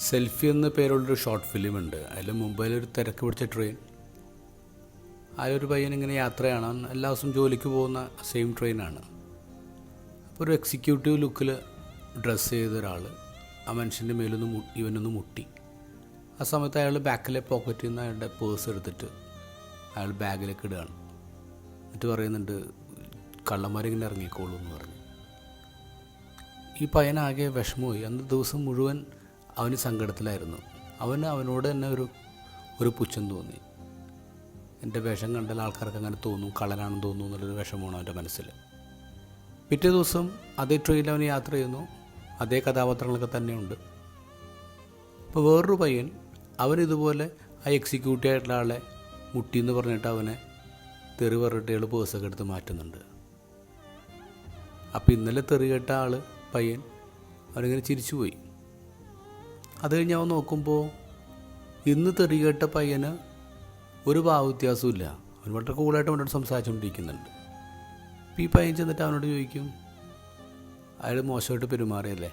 Selfie എന്ന പേരുള്ളൊരു short film ഉണ്ട് അതിൽ മുംബൈയിലൊരു തിരക്ക് പിടിച്ച ട്രെയിൻ. അതിലൊരു പയ്യൻ ഇങ്ങനെ യാത്രയാണ്. എല്ലാ ദിവസവും ജോലിക്ക് പോകുന്ന സെയിം ട്രെയിനാണ് അപ്പോൾ ഒരു എക്സിക്യൂട്ടീവ് ലുക്കിൽ ഡ്രസ്സ് ചെയ്ത ഒരാൾ ആ മനുഷ്യന്റെ മേലൊന്ന് ഇവനൊന്ന് മുട്ടി. ആ സമയത്ത് അയാൾ ബാക്കിലെ പോക്കറ്റിൽ നിന്ന് അയാളുടെ പേഴ്സ് എടുത്തിട്ട് അയാൾ ബാഗിലേക്ക് ഇടുകയാണ്. എന്നിട്ട് പറയുന്നുണ്ട് കള്ളന്മാരിങ്ങനെ ഇറങ്ങിക്കോളൂ എന്ന് പറഞ്ഞു. ഈ പയ്യനാകെ വിഷമമായി. അന്ന് ദിവസം മുഴുവൻ അവന് സങ്കടത്തിലായിരുന്നു. അവന് അവനോട് തന്നെ ഒരു ഒരു പുച്ഛം തോന്നി. എന്റെ വേഷം കണ്ടാൽ ആൾക്കാർക്ക് അങ്ങനെ തോന്നും കള്ളനാണെന്ന് തോന്നുന്നു എന്നുള്ളൊരു വിഷമമാണ് അവന്റെ മനസ്സിൽ. പിറ്റേ ദിവസം അതേ ട്രെയിനിൽ അവൻ യാത്ര ചെയ്യുന്നു. അതേ കഥാപാത്രങ്ങളൊക്കെ തന്നെയുണ്ട്. അപ്പോൾ വേറൊരു പയ്യൻ അവൻ ഇതുപോലെ ആ എക്സിക്യൂട്ടീവ് ആയിട്ടുള്ള ആളെ മുട്ടി എന്ന് പറഞ്ഞിട്ട് അവനെ തെറി പറഞ്ഞിട്ട് ഇയാൾ പേഴ്സൊക്കെ എടുത്ത് മാറ്റുന്നുണ്ട്. അപ്പോൾ ഇന്നലെ തെറി കേട്ട ആൾ പയ്യൻ അവനിങ്ങനെ ചിരിച്ചു പോയി അത് കഴിഞ്ഞ് അവൻ നോക്കുമ്പോൾ ഇന്ന് തെറി കേട്ട പയ്യന് ഒരു ഭാവ വ്യത്യാസവും ഇല്ല അവൻ വളരെ കൂളായിട്ട് അവനോട് സംസാരിച്ചുകൊണ്ടിരിക്കുന്നുണ്ട് ഈ പയ്യൻ ചെന്നിട്ട് അവനോട് ചോദിക്കും അയാൾ മോശമായിട്ട് പെരുമാറിയല്ലേ?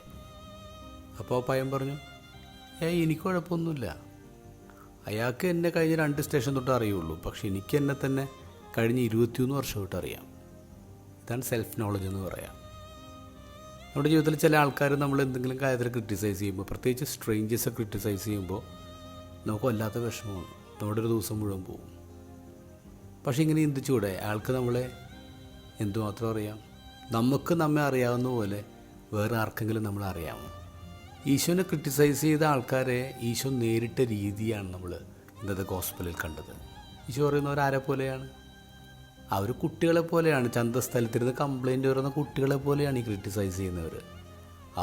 അപ്പോൾ പയ്യൻ പറഞ്ഞു ഏ എനിക്ക് കുഴപ്പമൊന്നുമില്ല. അയാൾക്ക് എന്നെ കഴിഞ്ഞ രണ്ട് സ്റ്റേഷൻ തൊട്ട് അറിയുള്ളൂ. പക്ഷേ എനിക്ക് എന്നെ തന്നെ കഴിഞ്ഞ ഇരുപത്തിയൊന്ന് വർഷമായിട്ട് അറിയാം. ഇതാണ് സെൽഫ് നോളജ് എന്ന് പറയാം. നമ്മുടെ ജീവിതത്തിൽ ചില ആൾക്കാർ നമ്മൾ എന്തെങ്കിലും കാര്യത്തിൽ ക്രിട്ടിസൈസ് ചെയ്യുമ്പോൾ പ്രത്യേകിച്ച് സ്ട്രേഞ്ചേഴ്സെ ക്രിട്ടിസൈസ് ചെയ്യുമ്പോൾ നമുക്ക് വല്ലാത്ത വിഷമമാണ് നമ്മുടെ ഒരു ദിവസം മുഴുവൻ പോകും പക്ഷേ ഇങ്ങനെ ചിന്തിച്ചുകൂടെ അയാൾക്ക് നമ്മളെ എന്തുമാത്രം അറിയാം? നമുക്ക് നമ്മെ അറിയാവുന്ന പോലെ വേറെ ആർക്കെങ്കിലും നമ്മൾ അറിയാമോ? ഈശോനെ ക്രിട്ടിസൈസ് ചെയ്ത ആൾക്കാരെ ഈശോ നേരിട്ട രീതിയാണ് നമ്മൾ ഇന്നത്തെ ഗോസ്പലിൽ കണ്ടത്. ഈശോ പറയുന്നവരാരെ പോലെയാണ് അവർ കുട്ടികളെ പോലെയാണ്. ചന്തസ്ഥലത്തിരുന്ന് കംപ്ലൈന്റ് വരുന്ന കുട്ടികളെ പോലെയാണ് ഈ ക്രിറ്റിസൈസ് ചെയ്യുന്നവർ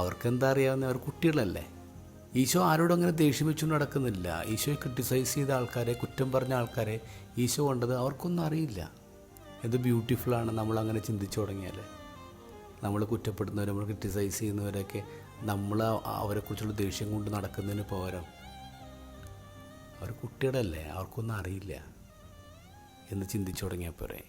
അവർക്ക് എന്താ അറിയാവുന്ന? അവർ കുട്ടികളല്ലേ. ഈശോ ആരോടും അങ്ങനെ ദേഷ്യം വെച്ചു നടക്കുന്നില്ല. ഈശോയെ ക്രിറ്റിസൈസ് ചെയ്ത ആൾക്കാരെ കുറ്റം പറഞ്ഞ ആൾക്കാരെ ഈശോ കണ്ടത് അവർക്കൊന്നും അറിയില്ല. എന്ത് ബ്യൂട്ടിഫുള്ളാണ് നമ്മൾ അങ്ങനെ ചിന്തിച്ചു തുടങ്ങിയാൽ നമ്മൾ കുറ്റപ്പെടുന്നവർ നമ്മൾ ക്രിറ്റിസൈസ് ചെയ്യുന്നവരൊക്കെ നമ്മൾ അവരെക്കുറിച്ചുള്ള ദേഷ്യം കൊണ്ട് നടക്കുന്നതിന് പകരം അവർ കുട്ടികളല്ലേ? അവർക്കൊന്നും അറിയില്ല. എന്ന് ചിന്തിച്ചു തുടങ്ങിയാൽ പോരെ